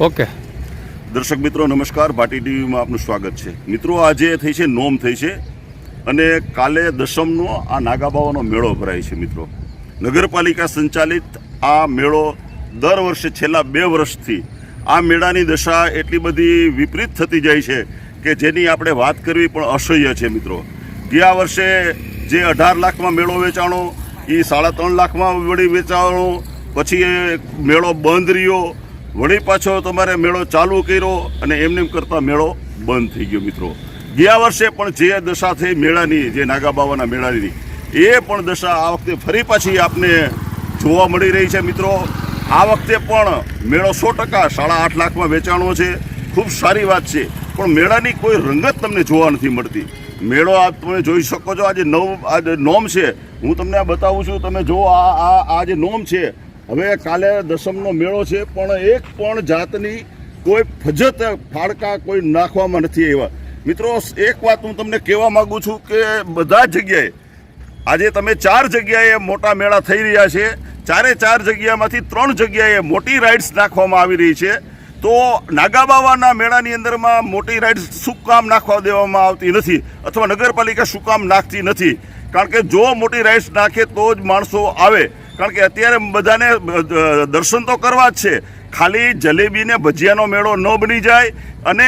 Okay. દર્શક મિત્રો, નમસ્કાર. ભાટી ટીવીમાં આપનું સ્વાગત છે. મિત્રો, આજે થઈ છે, નોમ થઈ છે અને કાલે દશમનો આ નાગાબાવાનો મેળો ભરાય છે મિત્રો. નગરપાલિકા સંચાલિત આ મેળો દર વર્ષે છેલ્લા બે વર્ષથી આ મેળાની દશા એટલી બધી વિપરીત થતી જાય છે કે જેની આપણે વાત કરવી પણ અસહ્ય છે મિત્રો. ગયા વર્ષે જે અઢાર લાખમાં મેળો વેચાણો એ સાડા ત્રણ લાખમાં વળી વેચાણો, પછી મેળો બંધ રહ્યો વળી પાછો તમારે મેળો ચાલુ કર્યો અને એમને એમ કરતા મેળો બંધ થઈ ગયો મિત્રો. ગયા વર્ષે પણ જે દશા થઈ મેળાની, જે નાગા બાવાના મેળાની, એ પણ દશા આ વખતે ફરી પાછી આપને જોવા મળી રહી છે મિત્રો. આ વખતે પણ મેળો સો ટકા સાડા આઠ લાખમાં વેચાણો છે. ખૂબ સારી વાત છે. પણ મેળાની કોઈ રંગત તમને જોવા નથી મળતી. મેળો આ તમે જોઈ શકો છો, આજે નવ આ જે નોમ છે. હું તમને આ બતાવું છું, તમે જો આ આ આ જે નોમ છે હવે કાલે દસમનો મેળો છે, પણ એક પણ જાતની કોઈ ફજત ફાડકા કોઈ નાખવામાં નથી એવા મિત્રો, એક વાત હું તમને કહેવા માગું છું કે બધા જગ્યાએ, આજે તમે ચાર જગ્યાએ મોટા મેળા થઈ રહ્યા છે, ચારે ચાર જગ્યામાંથી ત્રણ જગ્યાએ મોટી રાઇડ્સ નાખવામાં આવી રહી છે. તો નાગાબાવાના મેળાની અંદરમાં મોટી રાઇડ્સ શું કામ નાખવા દેવામાં આવતી નથી અથવા નગરપાલિકા શું કામ નાખતી નથી? કારણ કે જો મોટી રાઇડ્સ નાખે તો જ માણસો આવે. કારણ કે અત્યારે બધાને દર્શન તો કરવા જ છે. ખાલી જલેબીને ભજીયાનો મેળો ન બની જાય અને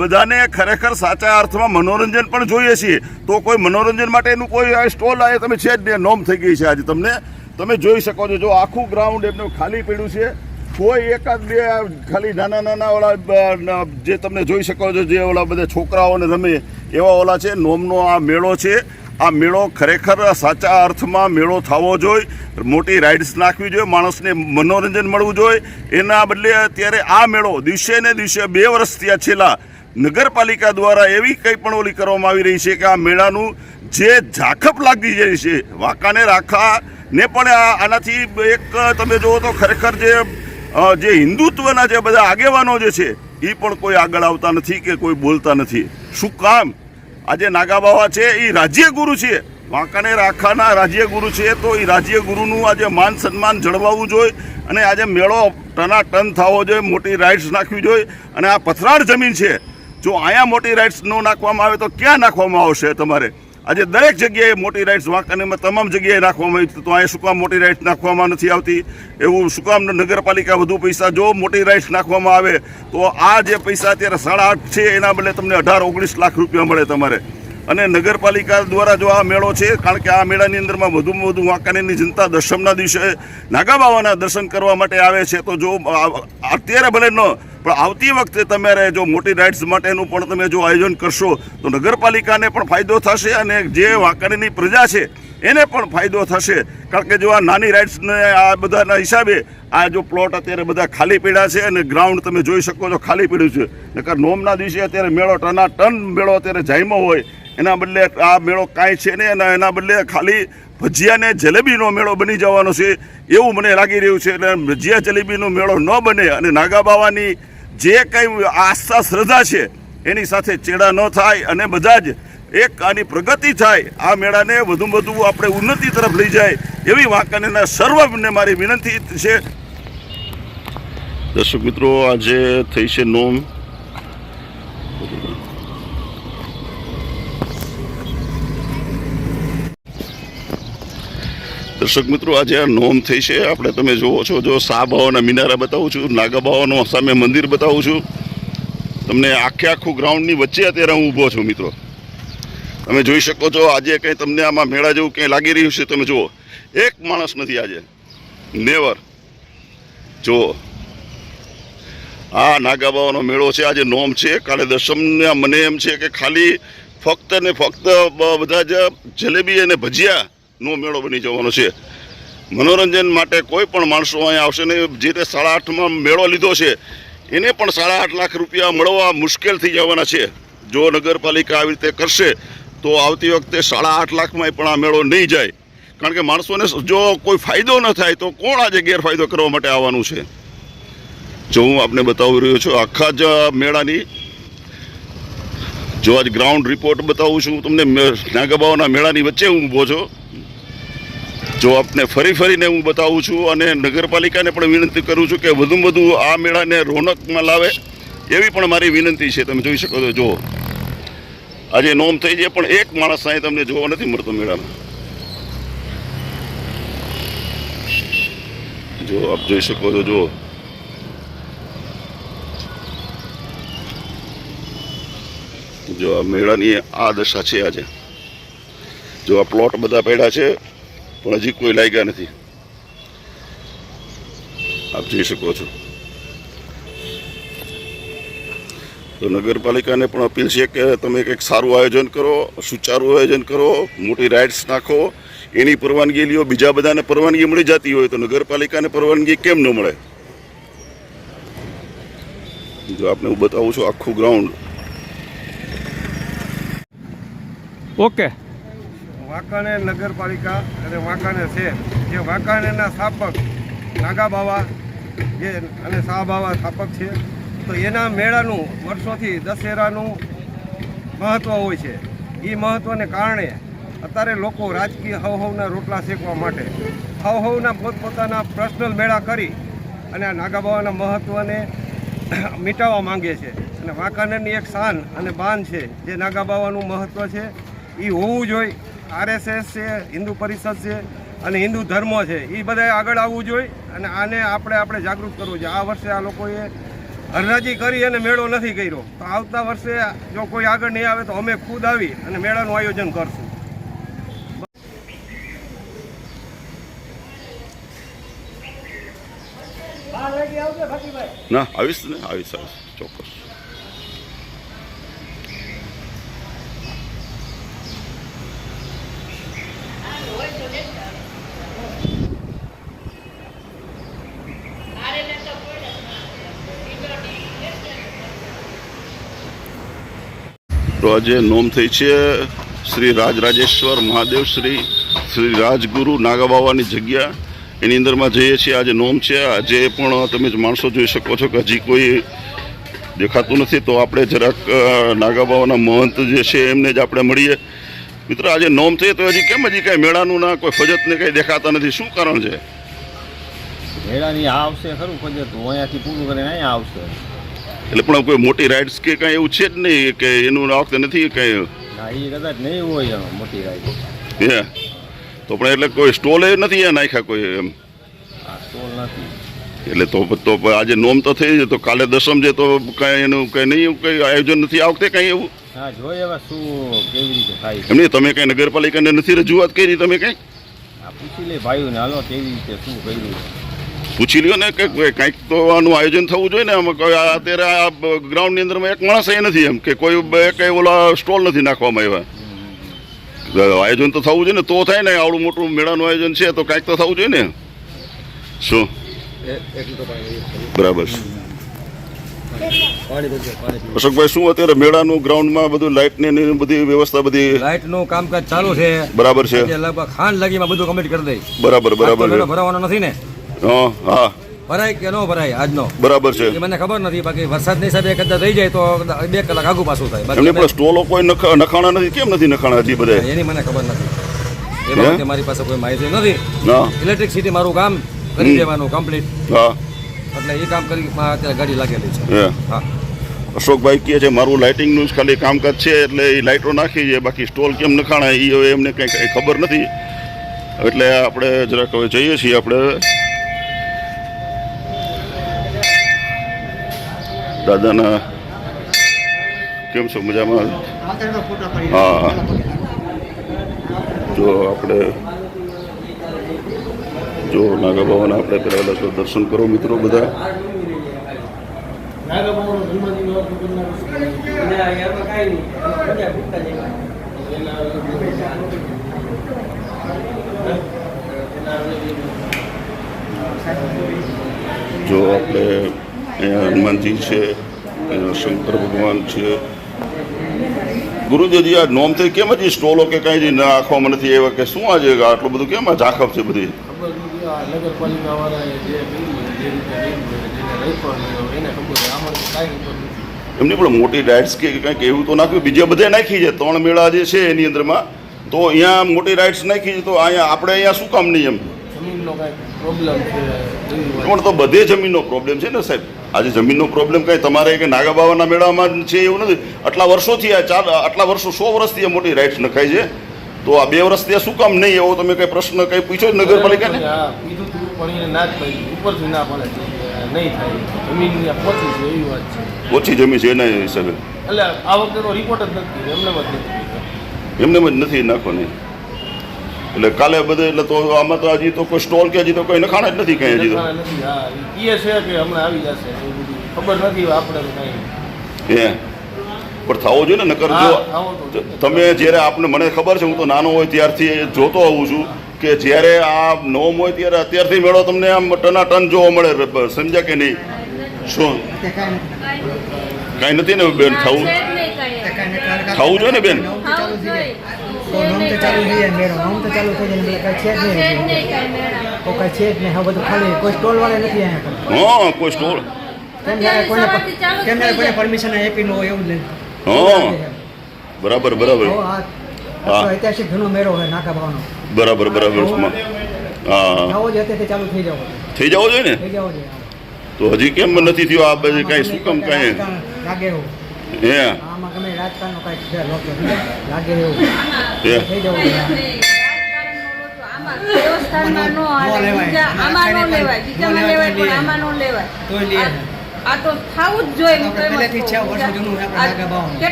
બધાને ખરેખર સાચા અર્થમાં મનોરંજન પણ જોઈએ છીએ. તો કોઈ મનોરંજન માટેનું કોઈ, આ સ્ટોલ આવે તમે છે જ નહીં નોમ થઈ ગઈ છે આજે તમને. તમે જોઈ શકો છો, જો આખું ગ્રાઉન્ડ એમને ખાલી પડ્યું છે. કોઈ એકાદ બે ખાલી નાના નાના ઓલા જે તમને જોઈ શકો છો, જે ઓલા બધા છોકરાઓને રમે એવા ઓલા છે. નોમનો આ મેળો છે. આ મેળો ખરેખર સાચા અર્થમાં મેળો થવો જોઈએ, મોટી રાઇડ્સ નાખવી જોઈએ, માણસને મનોરંજન મળવું જોઈએ. એના બદલે અત્યારે આ મેળો દિવસે ને દિવસે બે વર્ષ ત્યાં છેલ્લા નગરપાલિકા દ્વારા એવી કંઈ પણ ઓલી કરવામાં આવી રહી છે કે આ મેળાનું જે ઝાખપ લાગી જાય છે વાંકાને રાખા ને પણ આનાથી એક તમે જુઓ તો ખરેખર જે જે હિન્દુત્વના જે બધા આગેવાનો જે છે એ પણ કોઈ આગળ આવતા નથી કે કોઈ બોલતા નથી. શું કામ? આજે નાગાબાવા છે, એ રાજ્ય ગુરુ છે. વાંકાનેર આખાના રાજ્ય ગુરુ છે, તો એ રાજ્ય ગુરુનું આજે માન સન્માન જળવાવું જોઈએ અને આજે મેળો ટના ટન થવો જોઈએ, મોટી રાઇડ્સ નાખવી જોઈએ અને આ પથરાળ જમીન છે. જો અહીંયા મોટી રાઇડ્સ ન નાખવામાં આવે તો ક્યાં નાખવામાં આવશે તમારે? આજે દરેક જગ્યાએ મોટી રાઇડ્સ વાંકાનેમાં તમામ જગ્યાએ નાખવામાં આવી તો અહીંયા શું કામ મોટી રાઇડ્સ નાખવામાં નથી આવતી? એવું શું કામ નગરપાલિકા વધુ પૈસા જો મોટી રાઇડ્સ નાખવામાં આવે, તો આ જે પૈસા અત્યારે સાડા આઠ છે, એના બદલે તમને અઢાર ઓગણીસ લાખ રૂપિયા મળે તમારે. અને નગરપાલિકા દ્વારા જો આ મેળો છે, કારણ કે આ મેળાની અંદરમાં વધુમાં વધુ વાંકાનેરની જનતા દશમના દિવસે નાગાબાવાના દર્શન કરવા માટે આવે છે, તો જો અત્યારે ભલે ન પણ આવતી વખતે તમારે જો મોટી રાઇડ્સ માટેનું પણ તમે જો આયોજન કરશો, તો નગરપાલિકાને પણ ફાયદો થશે અને જે વાંકાનેરની પ્રજા છે, એને પણ ફાયદો થશે. કારણ કે જો આ નાની રાઇડ્સને આ બધાના હિસાબે આ જો પ્લોટ અત્યારે બધા ખાલી પીડા છે અને ગ્રાઉન્ડ તમે જોઈ શકો છો ખાલી પીડ્યું છે. નકર નોમના દિવસે અત્યારે મેળો ટના ટન મેળો અત્યારે જાયમો હોય, એના બદલે આ મેળો કાંઈ છે નહીં અને એના બદલે ખાલી ભજીયા ને જલેબીનો મેળો બની જવાનો છે. એવું મને લાગી રહ્યું છે એટલે ભજીયા જલેબીનો મેળો ન બને અને નાગાબાવાની જે કંઈ આસ્થા શ્રદ્ધા છે, એની સાથે ચેડા ન થાય અને બધા જ એક આની પ્રગતિ થાય, આ મેળાને વધુ વધુ આપણે ઉન્નતિ તરફ લઈ જાય એવી વાંકાનેના સર્વને મારી વિનંતી છે. દર્શક મિત્રો, આજે થઈ છે નોમ. દર્શક મિત્રો, આજે આ નોમ થઈ છે. આપણે તમે જુઓ છો, જો શાહબાવાના મિનારા બતાવું છું નાગાબાવાનો સામે મંદિર બતાવું છું. તમને આખે આખું ગ્રાઉન્ડની વચ્ચે અત્યારે હું ઊભો છું મિત્રો. તમે જોઈ શકો છો, આજે કંઈ તમને આમાં મેળા જેવું કંઈ લાગી રહ્યું છે, તમે જુઓ. એક માણસ નથી આજે. નેવર જુઓ. આ નાગાબાવાનો મેળો છે, આજે નોમ છે. કાલે દશમને મને એમ છે કે ખાલી ફક્ત ને ફક્ત બધા જ જલેબી અને ભજીયાનો મેળો બની જવાનો છે. મનોરંજન માટે કોઈ પણ માણસો અહીંયા આવશે ને જે તે સાડા આઠમાં મેળો લીધો છે, એને પણ સાડા આઠ લાખ રૂપિયા મળવા મુશ્કેલ થઈ જવાના છે. જો નગરપાલિકા આવી રીતે કરશે, તો આવતી વખતે સાડા આઠ લાખમાં પણ આ મેળો નહીં જાય. કારણ કે માણસોને જો કોઈ ફાયદો ન થાય, તો કોણ આજે ગેરફાયદો કરવા માટે આવવાનું છે? જો હું આપને બતાવી રહ્યો છું, આખા જ મેળાની, જો આજ ગ્રાઉન્ડ રિપોર્ટ બતાવું છું તમને નાગાબાઓના મેળાની વચ્ચે હું ઊભો છું. જો આપને ફરી ફરીને હું બતાવું છું અને નગરપાલિકાને પણ વિનંતી કરું છું કે વધુમાં વધુ આ મેળાને રોનકમાં લાવે એવી પણ મારી વિનંતી છે. તમે જોઈ શકો છો, જુઓ. આજે નોમ થઈ જાય, પણ એક માણસ અહીં તમને જોવા નથી મળતો મેળામાં. જો આપ જોઈ શકો છો, જુઓ. જો આ મેળાની આ દશા છે આજે. જો આ પ્લોટ બધા પડ્યા છે પણ હજી કોઈ લાગ્યા નથી. આપ જોઈ શકો છો. તો નગરપાલિકાને પણ અપીલ છે કે તમે કંઈક સારું આયોજન કરો, સુચારું આયોજન કરો, મોટી રાઇડ્સ નાખો. એની પરવાનગી લ્યો, બીજા બધાને પરવાનગી મળી જતી હોય તો નગરપાલિકાને પરવાનગી કેમ ન મળે? જો આપને હું બતાવું છું આખું ગ્રાઉન્ડ ઓકે વાંકાનેર નગરપાલિકા અને વાંકાણે શહેર જે વાંકાણેના સ્થાપક નાગા બાવા જે અને શાહ બાવા સ્થાપક છે. તો એના મેળાનું વર્ષોથી દશેરાનું મહત્ત્વ હોય છે. એ મહત્ત્વને કારણે અત્યારે લોકો રાજકીય હવહવના રોટલા શેકવા માટે હવહવના પોતપોતાના પર્સનલ મેળા કરી અને આ નાગા બાવાના મહત્ત્વને મિટાવવા માંગે છે. અને વાંકાનેરની એક શાન અને બાન છે જે નાગા બાવાનું મહત્ત્વ છે. એ હોવું જોઈએ. આરએસએસ છે હિન્દુ પરિષદ છે અને હિન્દુ ધર્મ છે એ બધાએ આગળ આવવું જોઈએ અને આને આપણે આપણે જાગૃત કરવું જોઈએ. આ વર્ષે આ લોકોએ હરરાજી કરી અને મેળો નથી કર્યો. તો આવતા વર્ષે જો કોઈ આગળ નહીં આવે તો અમે ખુદ આવી અને મેળાનું આયોજન કરશું. ના આવીશ ને આવીશ આવીશ. ચોક્કસ. તો આજે નોમ થઈ છે શ્રી રાજરાજેશ્વર મહાદેવ શ્રી શ્રી રાજગુરુ નાગાબાવાની જગ્યા. એની અંદરમાં જઈએ છીએ, આજે નોમ છે. આજે પણ તમે માણસો જોઈ શકો છો કે હજી કોઈ દેખાતું નથી. તો આપણે જરાક નાગાબાવાના મહંત જે છે એમને જ આપણે મળીએ. મિત્રો, આજે નોમ થઈ તો હજી કેમ હજી કાંઈ મેળાનું ના, કોઈ ફજતને કંઈ દેખાતા નથી? શું કારણ છે? મેળાની આવશે ખરું ફજત. અહીંયાથી પૂરું કરીને અહીંયા આવશે. એટલે પણ કોઈ મોટી રાઇડ્સ કે કાંઈ એવું છે જ નહીં કે એનું આ વખતે નથી કંઈ? ના એ કદાચ નહીં હોય મોટી રાઈડ હે? તો પણ એટલે કોઈ સ્ટોલ એ નથી એ નાખ્યા કોઈ એમ? આ સ્ટોલ નથી. એટલે તો તો આજે નોમ તો થઈ છે તો કાલે દસમ છે તો કાંઈ એનું કંઈ નહીં કંઈ આયોજન નથી આ વખતે કાંઈ એવું? હા જોઈએ હવે શું કેવી રીતે થાય એમની તમે કંઈ નગરપાલિકાને નથી રજૂઆત કરી તમે કંઈ? પૂછી લે ભાઈઓને હાલો કેવી રીતે શું કર્યું પૂછી લ્યો ને કે કંઈક તો આનું આયોજન થવું જોઈએ ને આમ અત્યારે આ ગ્રાઉન્ડની અંદરમાં એક માણસ એ નથી એમ કે કોઈ કંઈ ઓલા સ્ટોલ નથી નાખવામાં આવ્યા. આયોજન તો થવું જોઈએ ને તો થાય ને આવડું મોટું મેળાનું આયોજન છે તો કાંઈક તો થવું જોઈએ ને. શું? બરાબર. અશોકભાઈ શું અત્યારે મેળાનું ગ્રાઉન્ડમાં બધું લાઇટની ને બધી વ્યવસ્થા બધી? લાઇટનું કામકાજ ચાલુ છે. બરાબર છે. લગભગ ખાંડ લગીમાં બધું કમ્પ્લીટ કરી દઈ બરાબર બરાબર ભરાવાનો નથી ને. હા હા. ભરાય કે ન ભરાય આજનો? બરાબર છે. એ મને ખબર નથી બાકી વરસાદની હિસાબે કદાચ થઈ જાય તો બે કલાક આગુ પાછું થાય. એમને પણ સ્ટોલો કોઈ નખાણા નથી? કેમ નથી નખાણા હજી બધા? એની મને ખબર નથી. એ બાબતે મારી પાસે કોઈ માહિતી નથી. ઇલેક્ટ્રિસિટી મારું કામ કરી. દેવાનું કમ્પ્લીટ હા. એટલે એ કામ કરી અત્યારે ગાડી લાગેલી છે. હે. અશોકભાઈ કહે છે મારું લાઇટિંગનું જ ખાલી કામકાજ છે એટલે એ લાઇટો નાખી છે બાકી સ્ટોલ કેમ નખાણા? એ હવે એમને કંઈ કંઈ ખબર નથી. એટલે આપણે જરાક હવે જઈએ છીએ આપણે. દાદાના કેમ છો મજામાં? હા. જો આપણે જો નાગા બાબાના આપણે પહેલાં તો દર્શન કરો મિત્રો બધા. જો આપણે અહીંયા હનુમાનજી છે શંકર ભગવાન છે. ગુરુજી આ નોમથી કેમ હજી સ્ટોલો કે કાંઈ જ નાખવામાં નથી એવા કે શું આજે આટલું બધું કેમ આ ઝાંખપ છે બધી? જે જે એમની પણ મોટી રાઇડ્સ કે કંઈક એવું તો નાખ્યું. બીજા બધે નાખી છે. ત્રણ મેળા જે છે એની અંદરમાં તો અહીંયા મોટી રાઇડ્સ નાખી છે. તો અહીંયા આપણે અહીંયા શું કામ નહીં એમ? જમીનનો પ્રોબ્લેમ છે? પણ તો બધે જમીનનો પ્રોબ્લેમ છે ને સાહેબ? આજે જમીનનો પ્રોબ્લેમ કંઈ તમારે કે નાગા બાવાના મેળામાં છે એવું નથી? આટલા વર્ષોથી આ ચાર આટલા વર્ષો સો વર્ષથી આ મોટી રાઇટ્સ નખાય છે. તો આ બે વર્ષથી આ શું કામ નહીં? એવો તમે કઈ પ્રશ્ન કઈ પૂછો નગરપાલિકાને? ત્યાં ઓછી જમીન છે એના હિસાબે. એટલે આ વખતે રિપોર્ટ જ નથી. એમને જ નથી નાખવાની એટલે કાલે બધે એટલે તો આમાં તો હજી તો કોઈ સ્ટોલ કે હજી તો કોઈ નખાણ જ નથી કઈ હજી તો. દેખાણા નથી હા. એ છે કે હમણાં આવી જશે ખબર નથી આપણે તો હે. પણ થવો જોઈએ ને નકર જો. તમે જ્યારે આપને મને ખબર છે હું તો નાનો હોય ત્યારથી જોતો આવું છું કે જ્યારે આ નોમ હોય ત્યારે અત્યારથી મેળો તમને આમ ટના ટન જોવા મળે સમજ્યા કે નહીં? શું? કાંઈ નથી ને બેન થવું? થવું જોઈએ ને બેન? તો નોમ તો ચાલુ થઈ જાય મેળો. નોમ તો ચાલુ થઈ જાય કાંઈ છે જ નહીં તો કાંઈ છે જ નહીં. હવે બધું ખાલી કોઈ સ્ટોલ વાળા નથી અહીંયા પણ હા કોઈ સ્ટોલ કેમ કોઈને કેમ કોઈને પરમિશન આપી ન હોય એવું જ નહીં. હા બરાબર બરાબર. હા. ઐતિહાસિક ઘણો મેળો હોય નાકા ભાવનો બરાબર બરાબર. હા આવો જ અત્યારે ચાલુ થઈ જાવ થઈ જવો જોઈએ ને? થઈ જવો જોઈએ તો હજી કેમ નથી થયો? આ બધું કાંઈ શું કામ કાંઈ લાગે એવું. હે આમાં ગમે રાજકારણનો કાંઈક છે લોકો લાગે એવું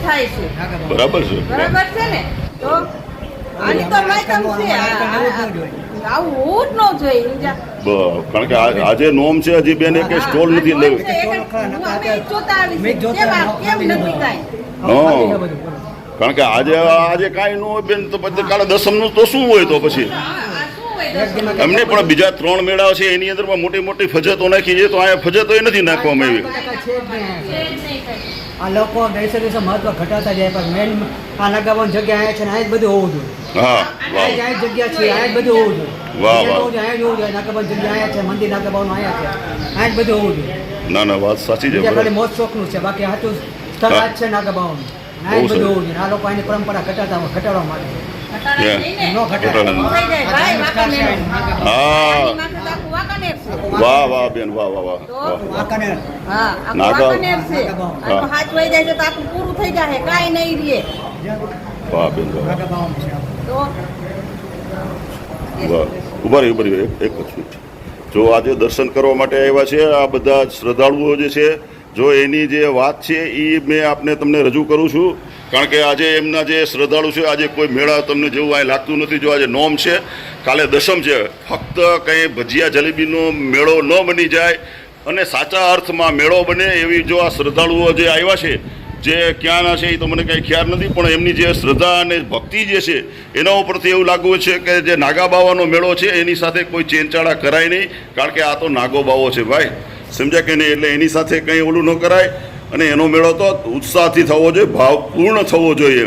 થાય છે બરાબર છે ને? તો આની તો માયકામ છે. આવું ન જોઈએ બ- કારણ કે આ- આજે નોમ છે હજી બેને કે સ્ટોલ નથી લેવી. કારણ કે આજે આજે કાંઈ ન હોય બેન તો પછી કાલે દસમનું તો શું હોય તો પછી એમને પણ બીજા ત્રણ મેળા છે એની અંદર મોટી મોટી ફજતો નાખી છે તો અહીંયા ફજતો એ નથી નાખવામાં આવી આ લોકો દિવસે દિવસે મહત્વ ઘટાતા જાય પણ મેન આ નગાવાની જગ્યા અહીંયા છે ને અહીંયા જ બધું હોવું જોઈએ. હા અહીંયા જ જગ્યા છે અહીંયા જ બધું હોવું જોઈએ. વાહ, વાહ. જ હોવું જોઈએ, અહીંયા જ હોવું જોઈએ નગાબાની જગ્યા અહીંયા છે મંદિર નગાબાનું અહીંયા છે અહીંયા જ બધું હોવું જોઈએ. ના ના વાત સાચી છે ખાલી મોજ શોખનું છે બાકી સાચું સ્થળ આ છે નાગાબાવાનું અહીંયા જ બધું હોવું જોઈએ. આ લોકો આની પરંપરા ઘટાતા ઘટાડવા માટે. છે. વાહ વાહ બેન વાહ વાહ વાહ નાગા- હાચવાઈ જાય તો આખું પૂરું થઈ જાય કાંઈ નહીં રહે. વાહ બેન વાહ. ઊભા રહી ઊભા રહી એક એક જ મિનિટ. જો આજે દર્શન કરવા માટે આવ્યા છે આ બધા શ્રદ્ધાળુઓ જે છે જો એની જે વાત છે એ મેં આપને તમને રજૂ કરું છું, કારણ કે આજે એમના જે શ્રદ્ધાળુ છે, આજે કોઈ મેળા તમને જેવું અહીં લાગતું નથી, જો આજે નોમ છે, કાલે દશમ છે, ફક્ત કંઈ ભજીયા જલેબીનો મેળો ન બની જાય અને સાચા અર્થમાં મેળો બને એવી જો આ શ્રદ્ધાળુઓ જે આવ્યા છે, જે ક્યાંના છે એ તો મને કંઈ ખ્યાલ નથી, પણ એમની જે શ્રદ્ધા અને ભક્તિ જે છે, એના ઉપરથી એવું લાગવું છે કે જે નાગા બાવાનો મેળો છે, એની સાથે કોઈ ચેનચાળા કરાય નહીં, કારણ કે આ તો નાગો બાવો છે ભાઈ. સમજ્યા કે નહીં એટલે એની સાથે કંઈ ઓલું ન કરાય અને એનો મેળો તો ઉત્સાહથી થવો જોઈએ, ભાવપૂર્ણ થવો જોઈએ.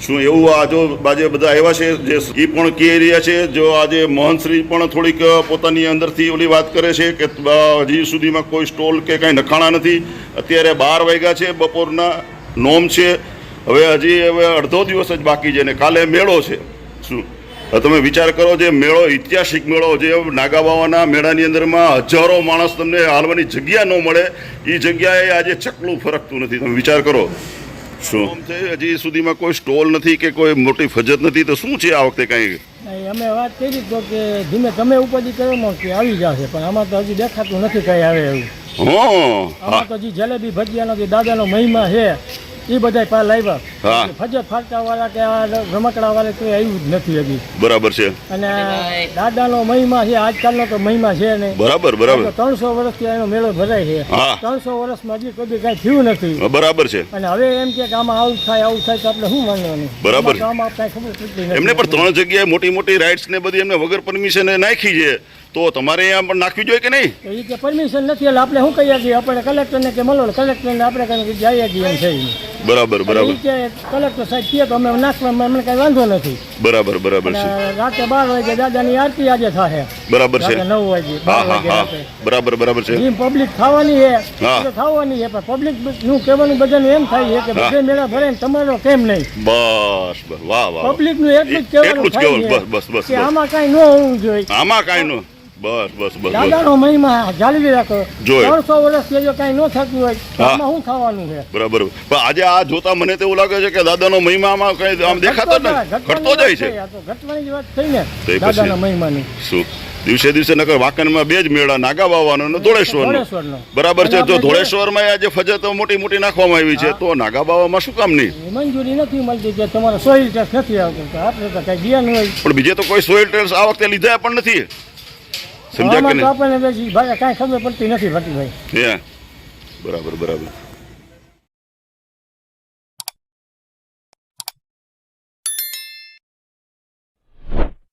શું એવું આ જો આજે બધા આવ્યા છે, જે એ પણ કહી રહ્યા છે, જો આજે મોહનશ્રી પણ થોડીક પોતાની અંદરથી ઓલી વાત કરે છે કે હજી સુધીમાં કોઈ સ્ટોલ કે કાંઈ નખાણા નથી. અત્યારે બાર વાગ્યા છે, બપોરના નોમ છે. હવે હજી હવે અડધો દિવસ જ બાકી છે ને કાલે મેળો છે. શું? તમે વિચાર કરો જે મેળો ઐતિહાસિક મેળો જે નાગાબાવાના મેળાની અંદરમાં હજારો માણસ તમને હાલવાની જગ્યા ન મળે એ જગ્યાએ આજે ચકલું ફરકતું નથી. તમે વિચાર કરો. શું? છે? હજી સુધીમાં કોઈ સ્ટોલ નથી કે કોઈ મોટી ફજત નથી તો શું છે આ વખતે કાંઈ? અમે વાત કરી તો કે ધીમે તમે ઉપાધિ કરો કે આવી જશે પણ આમાં તો હજી દેખાતું નથી કઈ આવે એવું. આમાં તો હજી જલેબી ભજીયાનો જે દાદાનો મહિમા છે. એ બધા પા લાવ્યા હા. ફજત ફાટકા વાળા કે રમકડા વાળા તો આવ્યું જ નથી હજી. બરાબર છે. અને દાદાનો મહિમા છે આજકાલનો તો મહિમા છે નહીં. બરાબર બરાબર. ત્રણસો વર્ષથી એનો મેળો ભરાય છે. ત્રણસો વર્ષમાં હજી કદી કાંઈ થયું નથી. બરાબર છે. અને હવે એમ કે આમાં આવું થાય આવું થાય તો આપણે શું માનવાનું? બરાબર. આમાં કાંઈ ખબર પડતી નથી. એમને પણ ત્રણ જગ્યાએ મોટી મોટી રાઇડ્સ ને બધી એમને વગર પરમિશન નાખી છે. તો તમારે અહીંયા પણ નાખવી જોઈએ કે નહીં? એ કે પરમિશન નથી એટલે આપણે શું કહીએ છીએ? આપણે કલેક્ટરને કે મળો કલેક્ટરને આપણે કહીએ જઈએ છીએ એમ છે બરાબર બરાબર. કલેક્ટર સાહેબ કહે તો અમે નાખવા અમને કઈ વાંધો નથી. બરાબર બરાબર છે. રાતે બાર વાગે દાદાની આરતી આજે થાય બરાબર છે. નવ વાગે હા હા હા. બરાબર બરાબર છે. જેમ પબ્લિક ખાવાની છે ખાવાની છે પણ પબ્લિકનું કહેવાનું બધાનું એમ થાય છે કે. બધે મેળા ભરે ને તમારો કેમ નહીં? બસ બસ વાહ વાહ. પબ્લિકનું એટલું જ કહેવાનું બસ, બસ, બસ, આમાં કાંઈ ન હોવું જોઈએ. આમાં કાંઈ નો. બસ બસ બસ દાદાનો મહિમા જાળવી રાખો. ત્રણસો વર્ષથી જો કાંઈ ન થતું હોય. આમાં શું થવાનું છે? બરાબર. પણ આજે આ જોતા મને તો એવું લાગે છે કે દાદાનો મહિમામાં કઈ આમ દેખાતો જ નથી. ઘટતો જાય છે. ઘટવાની વાત થઈ ને દાદાના મહિમાની. શું? દિવસે દિવસે નકર વાકનમાં બે જ મેળા નાગા બાવાનો અને ધોળેશ્વરનો. બરાબર છે. જો ધોળેશ્વરમાં આજે ફજતો મોટી મોટી નાખવામાં આવી છે. તો નાગા બાવામાં શું કામ નહીં? મંજૂરી નથી મળતી કે તમારો સોઇલ ટેસ્ટ નથી આવતો. આપણે તો કઈ જ્ઞાન હોય. પણ બીજે તો કોઈ સોઇલ ટેસ્ટ આ વખતે લીધા પણ નથી. સમજ્યા કે નહીં? આપણને કાંઈ ખબર પડતી નથી ભટ્ટીભાઈ બરાબર બરાબર.